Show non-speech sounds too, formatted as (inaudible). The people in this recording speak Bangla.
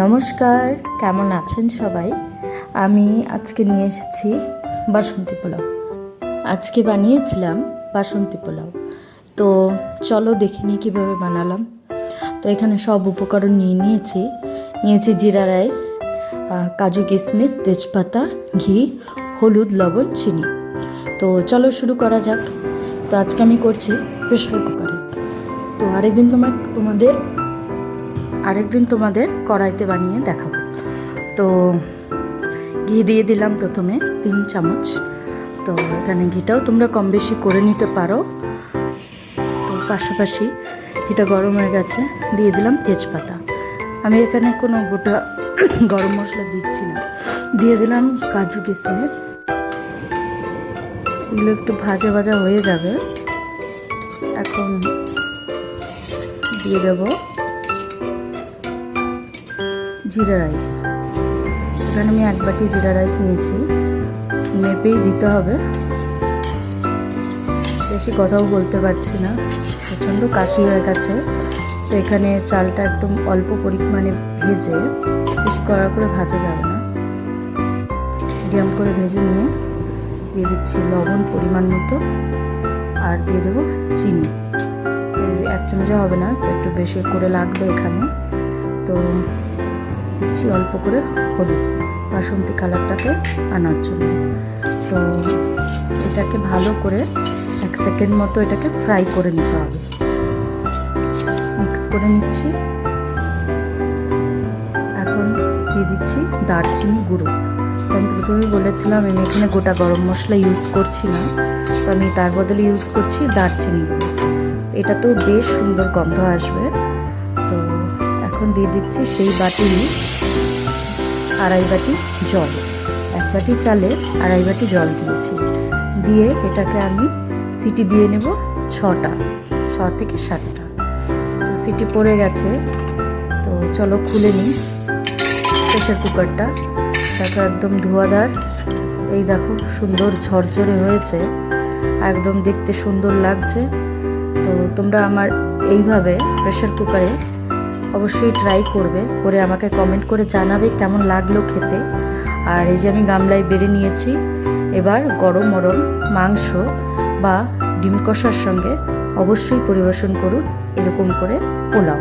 নমস্কার, কেমন আছেন সবাই? আমি আজকে নিয়ে এসেছি বাসন্তী পোলাও। আজকে বানিয়েছিলাম বাসন্তী পোলাও। তো চলো দেখে নিই কীভাবে বানালাম। তো এখানে সব উপকরণ নিয়ে নিয়েছি। নিয়েছি জিরা রাইস কাজু কিশমিশ, তেজপাতা, ঘি, হলুদ, লবণ, চিনি। তো চলো শুরু করা যাক। তো আজকে আমি করছি প্রেশার কুকারে। তো আরেকদিন তোমার তোমাদের আরেকদিন তোমাদের কড়াইতে বানিয়ে দেখাবো। তো ঘি দিয়ে দিলাম প্রথমে তিন চামচ। তো এখানে ঘিটাও তোমরা কম বেশি করে নিতে পারো। তো পাশাপাশি ঘিটা গরম হয়ে গেছে, দিয়ে দিলাম তেজপাতা। আমি এখানে কোনো গোটা (coughs) গরম মশলা দিচ্ছি না। দিয়ে দিলাম কাজু কিশমিশ এগুলো একটু ভাজা ভাজা হয়ে যাবে। এখন দিয়ে দেবো জিরা রাইস। এখানে আমি এক বাটি জিরা রাইস নিয়েছি। মেপেই দিতে হবে। বেশি কথাও বলতে পারছি না। প্রচণ্ড কাশি হয়ে গেছে। তো এখানে চালটা একদম অল্প পরিমাণে ভেজে বেশি কড়া করে ভাজা যাবে না। মিডিয়াম করে ভেজে নিয়ে দিয়ে দিচ্ছি লবণ পরিমাণ মতো। আর দিয়ে দেবো চিনি। এক চামচে হবে না, তো একটু বেশি করে লাগবে এখানে। তো দিচ্ছি অল্প করে হলুদ, বাসন্তী কালারটাকে আনার জন্য। তো এটাকে ভালো করে এক সেকেন্ড মতো এটাকে ফ্রাই করে নিতে হবে। মিক্স করে নিচ্ছি। এখন দিয়ে দিচ্ছি দারচিনি গুঁড়ো। তো আমি প্রথমেই বলেছিলাম, আমি এখানে গোটা গরম মশলা ইউজ করছি না তো আমি তার বদলে ইউজ করছি দারচিনি গুঁড়ো। এটা তো বেশ সুন্দর গন্ধ আসবে। এখন দিয়ে দিচ্ছি সেই বাটিরই আড়াই বাটি জল। এক বাটি চালে আড়াই বাটি জল দিয়েছি। দিয়ে এটাকে আমি সিটি দিয়ে নেব ছটা, ছ থেকে সাতটা। তো সিটি পড়ে গেছে। তো চলো খুলে নিই। প্রেশার কুকারটা, তাকে একদম ধোয়াদার এই দেখো, সুন্দর ঝরঝরে হয়েছে। একদম দেখতে সুন্দর লাগছে। তো তোমরা আমার এইভাবে প্রেশার কুকারে অবশ্যই ট্রাই করবে, করে আমাকে কমেন্ট করে জানাবে কেমন লাগল খেতে। আর এই যে আমি গামলায় বেড়ে নিয়েছি, এবার গরম গরম মাংস বা ডিম কষার সঙ্গে অবশ্যই পরিবেশন করুন, এরকম করে পোলাও।